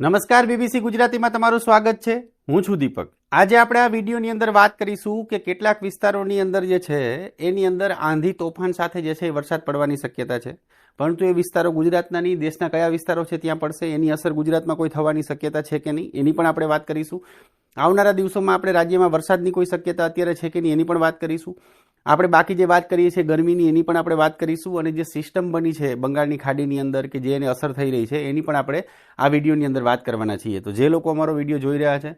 નમસ્કાર બીબીસી ગુજરાતીમાં તમારું સ્વાગત છે. હું છું દીપક. આજે આપણે આ વિડીયોની અંદર વાત કરીશું કે કેટલાક વિસ્તારોની અંદર જે છે, એની અંદર આંધી તોફાન સાથે જે છે એ વરસાદ પડવાની શક્યતા છે. પરંતુ એ વિસ્તારો ગુજરાતના નહીં, દેશના કયા વિસ્તારો છે ત્યાં પડશે, એની અસર ગુજરાતમાં કોઈ થવાની શક્યતા છે કે નહીં, એની પણ આપણે વાત કરીશું. આવનારા દિવસોમાં આપણે રાજ્યમાં વરસાદની કોઈ શક્યતા અત્યારે છે કે નહીં, એની પણ વાત કરીશું. આપણે બાકી જે વાત કરીએ છીએ ગરમીની, એની પણ આપણે વાત કરીશું અને જે સિસ્ટમ બની છે બંગાળની ખાડીની અંદર કે જે એને અસર થઈ રહી છે, એની પણ આપણે આ વિડીયોની અંદર વાત કરવાના છીએ. તો જે લોકો અમારો વીડિયો જોઈ રહ્યા છે,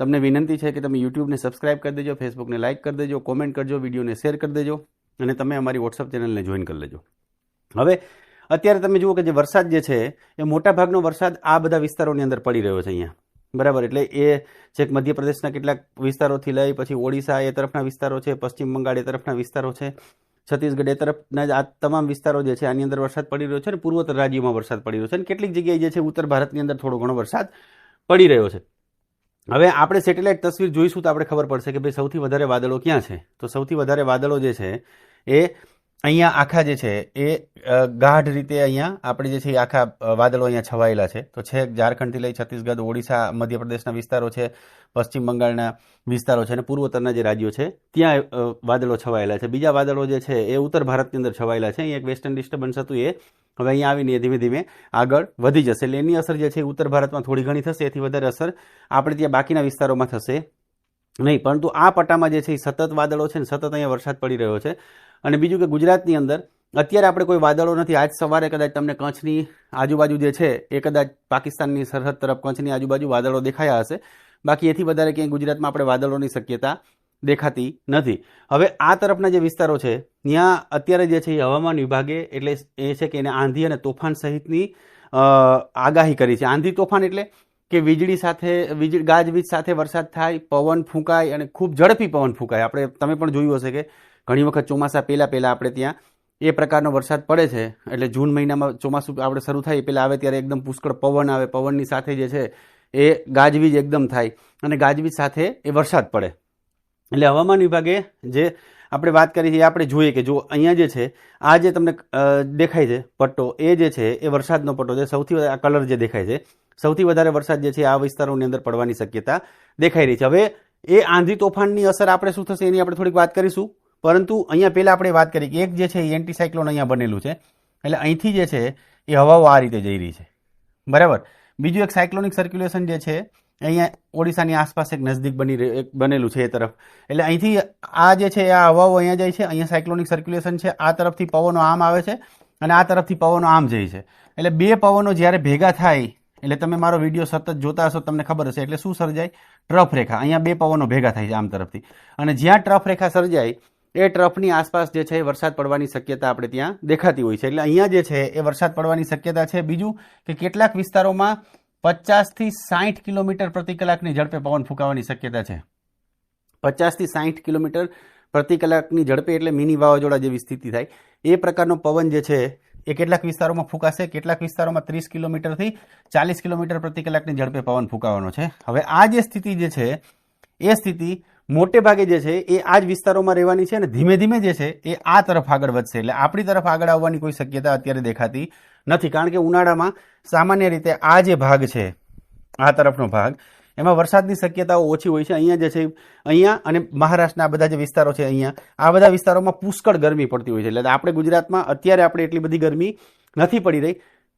તમને વિનંતી છે કે તમે યુટ્યુબને સબસ્ક્રાઇબ કરી દેજો, ફેસબુકને લાઇક કરી દેજો, કોમેન્ટ કરજો, વિડીયોને શેર કરી દેજો, અને તમે અમારી વોટ્સઅપ ચેનલને જોઈન કરી લેજો. હવે, અત્યારે તમે જુઓ કે જે વરસાદ જે છે, એ મોટાભાગનો વરસાદ આ બધા વિસ્તારોની અંદર પડી રહ્યો છે અહીંયા. બરાબર, એટલે એ જે મધ્યપ્રદેશના કેટલાક વિસ્તારોથી લઈ પછી ઓડિશા એ તરફના વિસ્તારો છે, પશ્ચિમ બંગાળ એ તરફના વિસ્તારો છે, છત્તીસગઢ એ તરફના આ તમામ વિસ્તારો જે છે, આની અંદર વરસાદ પડી રહ્યો છે અને પૂર્વોત્તર રાજ્યોમાં વરસાદ પડી રહ્યો છે અને કેટલીક જગ્યાએ જે છે, ઉત્તર ભારતની અંદર થોડો ઘણો વરસાદ પડી રહ્યો છે. હવે આપણે સેટેલાઇટ તસવીર જોઈશું તો આપણે ખબર પડશે કે ભાઈ સૌથી વધારે વાદળો ક્યાં છે? તો સૌથી વધારે વાદળો જે છે એ અહીંયા આખા જે છે એ ગાઢ રીતે અહીંયા આપણે જે છે એ આખા વાદળો અહીંયા છવાયેલા છે. તો છેક ઝારખંડથી લઈ છત્તીસગઢ, ઓડિશા, મધ્યપ્રદેશના વિસ્તારો છે, પશ્ચિમ બંગાળના વિસ્તારો છે અને પૂર્વોત્તરના જે રાજ્યો છે, ત્યાં વાદળો છવાયેલા છે. બીજા વાદળો જે છે એ ઉત્તર ભારતની અંદર છવાયેલા છે. અહીંયા એક વેસ્ટર્ન ડિસ્ટર્બન્સ હતું એ. હવે અહીંયા આવીને ધીમે ધીમે આગળ વધી જશે. એટલે એની અસર જે છે ઉત્તર ભારતમાં થોડી ઘણી થશે. એથી વધારે અસર આપણે ત્યાં બાકીના વિસ્તારોમાં થશે નહીં. પરંતુ આ પટ્ટામાં જે છે એ સતત વાદળો છે ને સતત અહીંયા વરસાદ પડી રહ્યો છે. અને બીજું કે ગુજરાતની અંદર અત્યારે આપણે કોઈ વાદળો નથી. આજ સવારે કદાચ તમને કચ્છની આજુબાજુ જે છે, એ કદાચ પાકિસ્તાનની સરહદ તરફ કચ્છની આજુબાજુ વાદળો દેખાયા હશે. બાકી એથી વધારે ક્યાંય ગુજરાતમાં આપણે વાદળોની શક્યતા દેખાતી નથી. હવે આ તરફના જે વિસ્તારો છે, ત્યાં અત્યારે જે છે એ હવામાન વિભાગે એટલે એ છે કે એને આંધી અને તોફાન સહિતની આગાહી કરી છે. આંધી તોફાન એટલે કે વીજળી સાથે વીજળી ગાજવીજ સાથે વરસાદ થાય, પવન ફૂંકાય અને ખૂબ ઝડપી પવન ફૂંકાય. આપણે, તમે પણ જોયું હશે કે ઘણી વખત ચોમાસા પહેલાં પહેલાં આપણે ત્યાં એ પ્રકારનો વરસાદ પડે છે. એટલે જૂન મહિનામાં ચોમાસું આપણે શરૂ થાય એ પહેલાં આવે ત્યારે એકદમ પુષ્કળ પવન આવે. પવનની સાથે જે છે એ ગાજવીજ એકદમ થાય અને ગાજવીજ સાથે એ વરસાદ પડે. એટલે હવામાન વિભાગે જે આપણે વાત કરી છે આપણે જોઈએ કે જો અહીંયા જે છે, આ જે તમને દેખાય છે પટ્ટો, એ જે છે એ વરસાદનો પટ્ટો છે. સૌથી આ કલર જે દેખાય છે, સૌથી વધારે વરસાદ જે છે આ વિસ્તારોની અંદર પડવાની શક્યતા દેખાઈ રહી છે. હવે એ આંધી તોફાનની અસર આપણે શું થશે એની આપણે થોડીક વાત કરીશું. પરંતુ અહીંયા પહેલાં આપણે વાત કરી કે એક જે છે એ એન્ટી સાયક્લોન અહીંયા બનેલું છે. એટલે અહીંથી જે છે એ હવાઓ આ રીતે જઈ રહી છે. બરાબર? બીજું એક સાયક્લોનિક સર્ક્યુલેશન જે છે, અહીંયા ઓડિશાની આસપાસ એક નજદીક બની એક બનેલું છે એ તરફ. એટલે અહીંથી આ જે છે આ હવાઓ અહીંયા જાય છે, અહીંયા સાયક્લોનિક સર્ક્યુલેશન છે, આ તરફથી પવનો આમ આવે છે અને આ તરફથી પવનો આમ જાય છે. એટલે બે પવનો જ્યારે ભેગા થાય, એટલે તમે મારો વીડિયો સતત જોતા હશો તમને ખબર હશે. એટલે શું સર્જાય? ટ્રફ રેખા. અહીંયા બે પવનો ભેગા થાય છે આમ તરફથી. અને જ્યાં ટ્રફ રેખા સર્જાય એ ટ્રફની આસપાસ જે છે વરસાદ પડવાની શક્યતા આપણે ત્યાં દેખાતી હોય છે. એટલે અહીંયા જે છે એ વરસાદ પડવાની શક્યતા છે. બીજું કે કેટલાક વિસ્તારોમાં પચાસથી સાઠ કિલોમીટર પ્રતિ કલાકની ઝડપે પવન ફૂંકાવાની શક્યતા છે. પચાસથી સાઠ કિલોમીટર પ્રતિ કલાકની ઝડપે એટલે મિની વાવાઝોડા જેવી સ્થિતિ થાય. એ પ્રકારનો પવન જે છે એ કેટલાક વિસ્તારોમાં ફૂંકાશે. કેટલાક વિસ્તારોમાં ત્રીસ કિલોમીટરથી ચાલીસ કિલોમીટર પ્રતિ કલાકની ઝડપે પવન ફૂંકાવાનો છે. હવે આ જે સ્થિતિ જે છે એ સ્થિતિ મોટે ભાગે જે છે, એ આ જ વિસ્તારોમાં રહેવાની છે અને ધીમે ધીમે જે છે, એ આ તરફ આગળ વધશે. એટલે આપણી તરફ આગળ આવવાની કોઈ શક્યતા અત્યારે દેખાતી નથી. કારણ કે ઉનાળામાં સામાન્ય રીતે આ જે ભાગ છે, આ તરફનો ભાગ, એમાં વરસાદની શક્યતાઓ ઓછી હોય છે. અહીંયા જે છે, અહીંયા અને મહારાષ્ટ્રના બધા જે વિસ્તારો છે અહીંયા, આ બધા વિસ્તારોમાં પુષ્કળ ગરમી પડતી હોય છે. એટલે આપણે ગુજરાતમાં અત્યારે આપણે એટલી બધી ગરમી નથી પડી રહી.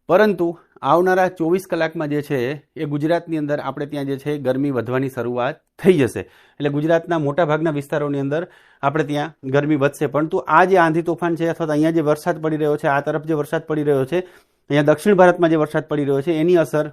પરંતુ આવનારા ચોવીસ કલાકમાં જે છે, એ ગુજરાતની અંદર આપણે ત્યાં જે છે, ગરમી વધવાની શરૂઆત થઈ જશે. એટલે ગુજરાતના મોટાભાગના વિસ્તારોની અંદર આપણે ત્યાં ગરમી વધશે. પરંતુ આ જે આંધી તોફાન છે, અથવા અહીંયા જે વરસાદ પડી રહ્યો છે, આ તરફ જે વરસાદ પડી રહ્યો છે, અહીંયા દક્ષિણ ભારતમાં જે વરસાદ પડી રહ્યો છે, એની અસર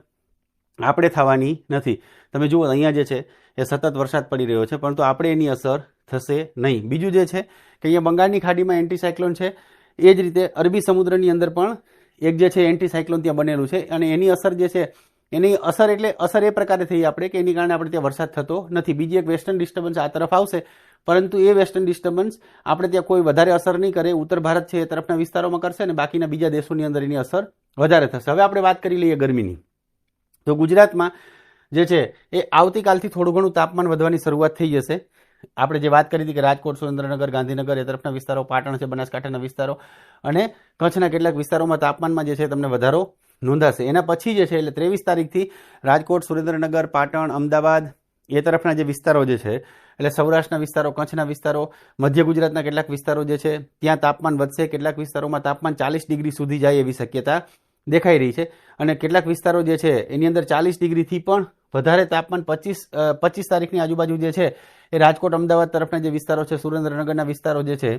આપણે થવાની નથી. તમે જુઓ, અહીંયા જે છે, એ સતત વરસાદ પડી રહ્યો છે, પરંતુ આપણે એની અસર થશે નહીં. બીજું જે છે કે અહીંયા બંગાળની ખાડીમાં એન્ટી સાયક્લોન છે, એ જ રીતે અરબી સમુદ્રની અંદર પણ એક જે છે એન્ટીસાયક્લોન ત્યાં બનેલું છે અને એની અસર જે છે, એની અસર એટલે અસર એ પ્રકારે થઈ આપણે કે એની કારણે આપણે ત્યાં વરસાદ થતો નથી. બીજી એક વેસ્ટર્ન ડિસ્ટર્બન્સ આ તરફ આવશે, પરંતુ એ વેસ્ટર્ન ડિસ્ટર્બન્સ આપણે ત્યાં કોઈ વધારે અસર નહીં કરે. ઉત્તર ભારત છે એ તરફના વિસ્તારોમાં કરશે અને બાકીના બીજા દેશોની અંદર એની અસર વધારે થશે. હવે આપણે વાત કરી લઈએ ગરમીની. તો ગુજરાતમાં જે છે એ આવતીકાલથી થોડું ઘણું તાપમાન વધવાની શરૂઆત થઈ જશે. આપણે જે વાત કરી હતી કે રાજકોટ, સુરેન્દ્રનગર, ગાંધીનગર એ તરફના વિસ્તારો, પાટણ છે, બનાસકાંઠાના વિસ્તારો અને કચ્છના કેટલાક વિસ્તારોમાં તાપમાનમાં જે છે તમને વધારો નોંધાશે. એના પછી જે છે એટલે ત્રેવીસ તારીખથી રાજકોટ, સુરેન્દ્રનગર, પાટણ, અમદાવાદ એ તરફના જે વિસ્તારો જે છે, એટલે સૌરાષ્ટ્રના વિસ્તારો, કચ્છના વિસ્તારો, મધ્ય ગુજરાતના કેટલાક વિસ્તારો જે છે, ત્યાં તાપમાન વધશે. કેટલાક વિસ્તારોમાં તાપમાન ચાલીસ ડિગ્રી સુધી જાય એવી શક્યતા દેખાઈ રહી છે. અને કેટલાક વિસ્તારો જે છે, એની અંદર ચાલીસ ડિગ્રીથી પણ વધારે તાપમાન પચીસ પચીસ તારીખની આજુબાજુ જે છે એ રાજકોટ, અમદાવાદ તરફના જે વિસ્તારો છે, સુરેન્દ્રનગરના વિસ્તારો જે છે,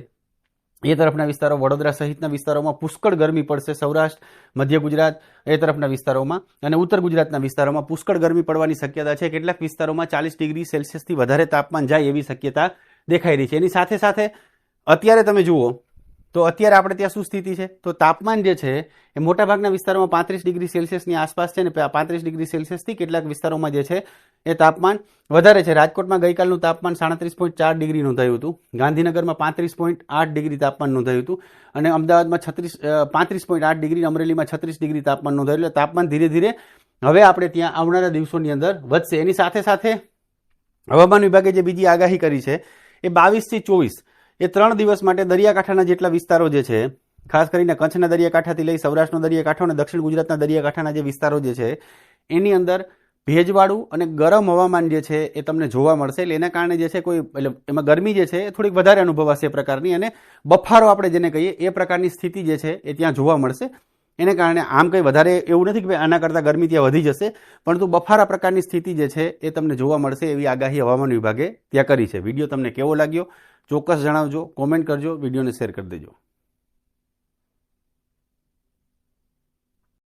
એ તરફના વિસ્તારો, વડોદરા સહિતના વિસ્તારોમાં પુષ્કળ ગરમી પડશે. સૌરાષ્ટ્ર, મધ્ય ગુજરાત એ તરફના વિસ્તારોમાં અને ઉત્તર ગુજરાતના વિસ્તારોમાં પુષ્કળ ગરમી પડવાની શક્યતા છે. કેટલાક વિસ્તારોમાં ચાલીસ ડિગ્રી સેલ્સિયસથી વધારે તાપમાન જાય એવી શક્યતા દેખાઈ રહી છે. એની સાથે સાથે અત્યારે તમે જુઓ તો અત્યારે આપણે ત્યાં શું સ્થિતિ છે? તો તાપમાન જે છે, એ મોટાભાગના વિસ્તારોમાં પાંત્રીસ ડિગ્રી સેલ્સિયસની આસપાસ છે ને પાંત્રીસ ડિગ્રી સેલ્સિયસથી કેટલાક વિસ્તારોમાં જે છે, એ તાપમાન વધારે છે. રાજકોટમાં ગઈકાલનું તાપમાન સાડત્રીસ પોઈન્ટ ચાર ડિગ્રી નોંધાયું હતું. ગાંધીનગરમાં પાંત્રીસ પોઈન્ટ આઠ ડિગ્રી તાપમાન નોંધાયું હતું. અને અમદાવાદમાં છત્રીસ પાંત્રીસ પોઈન્ટ આઠ ડિગ્રી, અમરેલીમાં છત્રીસ ડિગ્રી તાપમાન નોંધાયું. એટલે તાપમાન ધીરે ધીરે હવે આપણે ત્યાં આવનારા દિવસોની અંદર વધશે. એની સાથે સાથે હવામાન વિભાગે જે બીજી આગાહી કરી છે, એ બાવીસથી ચોવીસ એ ત્રણ દિવસ માટે દરિયાકાંઠાના જેટલા વિસ્તારો જે છે, ખાસ કરીને કચ્છના દરિયાકાંઠાથી લઈ સૌરાષ્ટ્રનો દરિયાકાંઠો અને દક્ષિણ ગુજરાતના દરિયાકાંઠાના જે વિસ્તારો જે છે, એની અંદર ભેજવાળું અને ગરમ હવામાન જે છે એ તમને જોવા મળશે. એટલે એના કારણે જે છે કોઈ, એટલે એમાં ગરમી જે છે એ થોડીક વધારે અનુભવાશે એ પ્રકારની અને બફારો આપણે જેને કહીએ એ પ્રકારની સ્થિતિ જે છે એ ત્યાં જોવા મળશે. એને કારણે આમ કંઈ વધારે એવું નથી કે આના કરતાં ગરમી ત્યાં વધી જશે, પરંતુ બફારા પ્રકારની સ્થિતિ જે છે એ તમને જોવા મળશે એવી આગાહી હવામાન વિભાગે ત્યાં કરી છે. વીડિયો તમને કેવો લાગ્યો? ચોક્કસ જણાવજો કોમેન્ટ કરજો વિડીયોને શેર કરી દેજો.